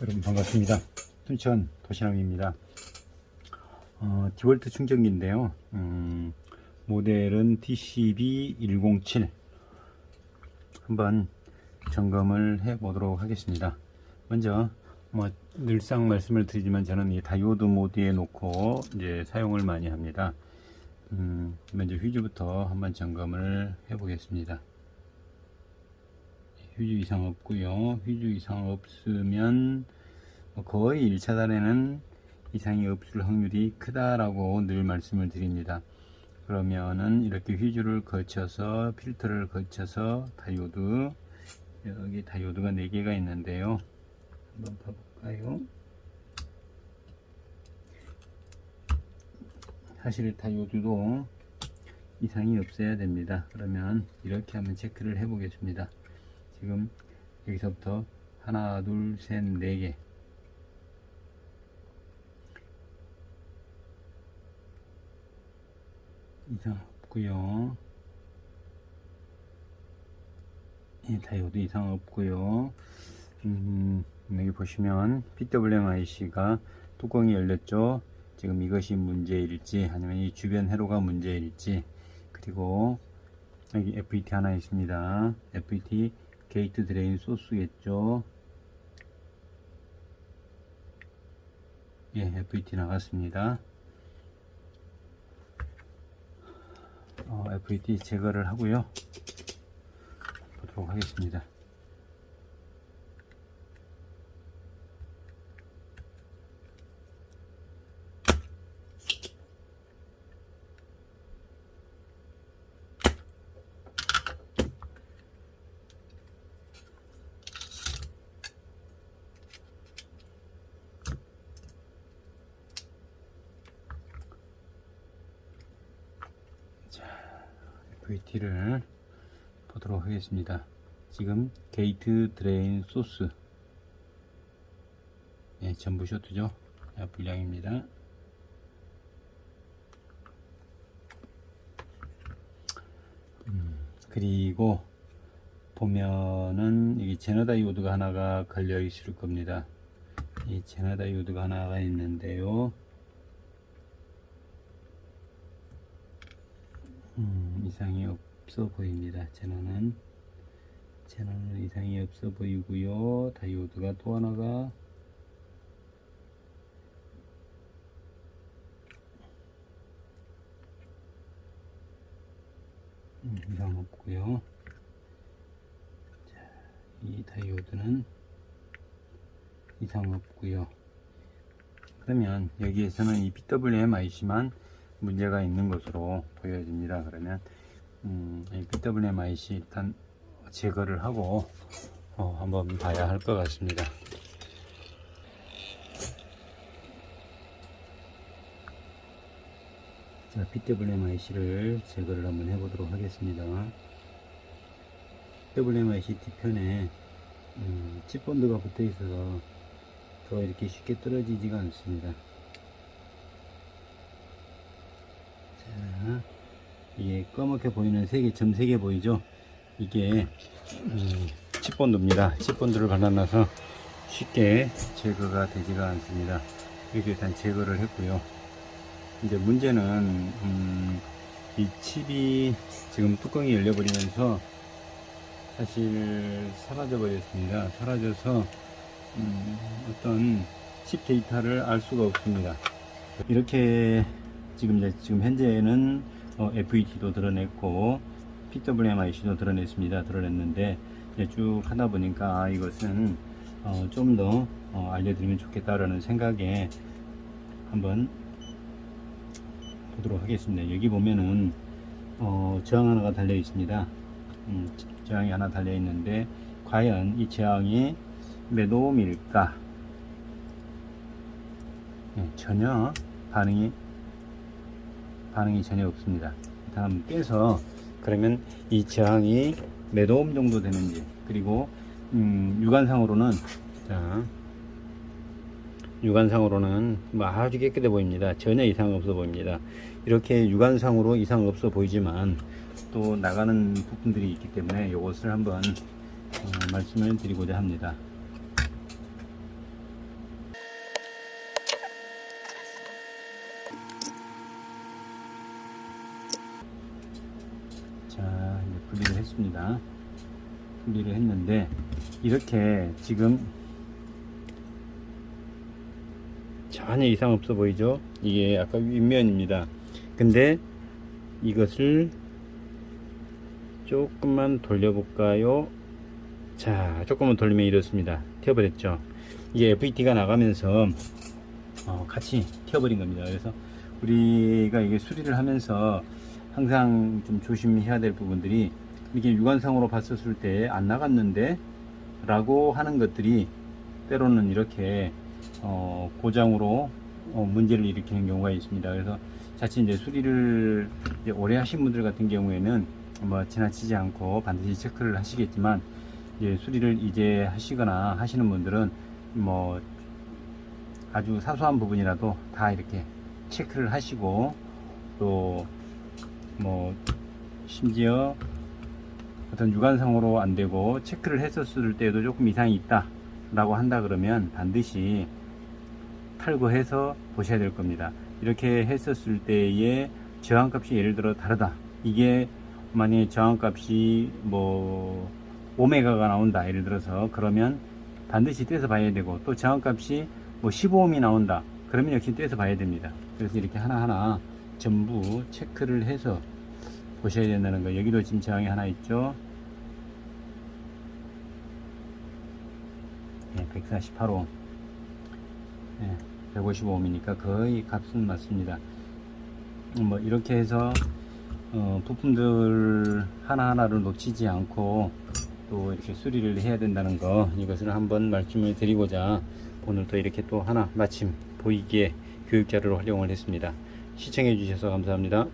여러분 반갑습니다. 순천 도시락입니다. 어, 디볼트 충전기인데요. 음, 모델은 TCB107 한번 점검을 해 보도록 하겠습니다. 먼저 뭐 늘상 말씀을 드리지만 저는 이 다이오드 모드에 놓고 이제 사용을 많이 합니다. 음, 먼저 휴즈부터 한번 점검을 해 보겠습니다. 휴즈 이상 없고요. 휴즈 이상 없으면 뭐 거의 1차단에는 이상이 없을 확률이 크다라고 늘 말씀을 드립니다. 그러면은 이렇게 휴즈를 거쳐서 필터를 거쳐서 다이오드 여기 다이오드가 4개가 있는데요. 한번 봐볼까요? 사실 다이오드도 이상이 없어야 됩니다. 그러면 이렇게 한번 체크를 해 보겠습니다. 지금 여기서부터 하나, 둘, 셋, 네 개. 이상 없고요. 이 다이오드 이상 없고요. 음, 여기 보시면 PWMIC가 뚜껑이 열렸죠. 지금 이것이 문제일지 아니면 이 주변 회로가 문제일지 그리고 여기 FET 하나 있습니다. FET 게이트 드레인 소스겠죠. 예, FET 나갔습니다. 어, FET 제거를 하고요. 보도록 하겠습니다. VT를 보도록 하겠습니다. 지금 게이트 드레인 소스 예, 전부 쇼트죠. 자, 분량입니다. 음, 그리고 보면은 여기 제너 다이오드가 하나가 걸려 있을 겁니다. 이 제너 다이오드가 하나가 있는데요. 이상이 없어 보입니다. 제너는 제너는 이상이 없어 보이고요. 다이오드가 또 하나가 음, 이상 없고요. 자, 이 다이오드는 이상 없고요. 그러면 여기에서는 이 PWMIC만 문제가 있는 것으로 보여집니다. 그러면 음, 이 PWMIC 일단 제거를 하고 어, 한번 봐야 할 것 같습니다. 자, PWMIC를 제거를 한번 해보도록 하겠습니다. PWMIC 뒤편에 음, 칩본드가 붙어 있어서 더 이렇게 쉽게 떨어지지가 않습니다. 자, 이게 검게 보이는 세개 점 세 개 보이죠? 이게 음, 칩본드입니다. 칩본드를 발라놔서 쉽게 제거가 되지가 않습니다. 이렇게 일단 제거를 했고요. 이제 문제는 음, 이 칩이 지금 뚜껑이 열려버리면서 사실 사라져 버렸습니다. 사라져서 음, 어떤 칩 데이터를 알 수가 없습니다. 이렇게 지금 이제 지금 현재는 어, FET도 드러냈고 PWMIC도 드러냈습니다. 드러냈는데 쭉 하다 보니까 아, 이것은 어, 좀더 어, 알려드리면 좋겠다라는 생각에 한번 보도록 하겠습니다. 여기 보면은 어, 저항 하나가 달려 있습니다. 음, 저항이 하나 달려 있는데 과연 이 저항이 몇 오음일까? 네, 전혀 반응이 반응이 전혀 없습니다. 다음 빼서 그러면 이 저항이 몇 오hm 정도 되는지 그리고 음, 육안상으로는 자 육안상으로는 뭐 아주 깨끗해 보입니다. 전혀 이상 없어 보입니다. 이렇게 육안상으로 이상 없어 보이지만 또 나가는 부분들이 있기 때문에 이것을 한번 어, 말씀을 드리고자 합니다. 했습니다. 수리를 했는데 이렇게 지금 전혀 이상 없어 보이죠? 이게 아까 윗면입니다. 근데 이것을 조금만 돌려볼까요? 자, 조금만 돌리면 이렇습니다. 튀어버렸죠? 이게 FET가 나가면서 어, 같이 튀어버린 겁니다. 그래서 우리가 이게 수리를 하면서 항상 좀 조심해야 될 부분들이 이게 육안상으로 봤었을 때 안 나갔는데 라고 하는 것들이 때로는 이렇게 어, 고장으로 어, 문제를 일으키는 경우가 있습니다. 그래서 자칫 이제 수리를 이제 오래 하신 분들 같은 경우에는 뭐 지나치지 않고 반드시 체크를 하시겠지만 이제 수리를 이제 하시거나 하시는 분들은 뭐 아주 사소한 부분이라도 다 이렇게 체크를 하시고 또 뭐 심지어 어떤 육안상으로 안 되고 체크를 했었을 때도 조금 이상이 있다 라고 한다 그러면 반드시 탈거해서 보셔야 될 겁니다. 이렇게 했었을 때의 저항값이 예를 들어 다르다. 이게 만약에 저항값이 뭐 오메가가 나온다 예를 들어서 그러면 반드시 떼서 봐야 되고 또 저항값이 뭐 15ohm이 나온다. 그러면 역시 떼서 봐야 됩니다. 그래서 이렇게 하나하나 전부 체크를 해서 보셔야 된다는 거 여기도 지금 저항이 하나 있죠? 네, 148호. 네, 155ohm이니까? 거의 값은 맞습니다. 뭐 이렇게 해서 어, 부품들 하나하나를 놓치지 않고 또 이렇게 수리를 해야 된다는 거 이것을 한번 말씀을 드리고자 오늘 또 이렇게 또 하나 마침 보이기에 교육 자료로 활용을 했습니다. 시청해 주셔서 감사합니다.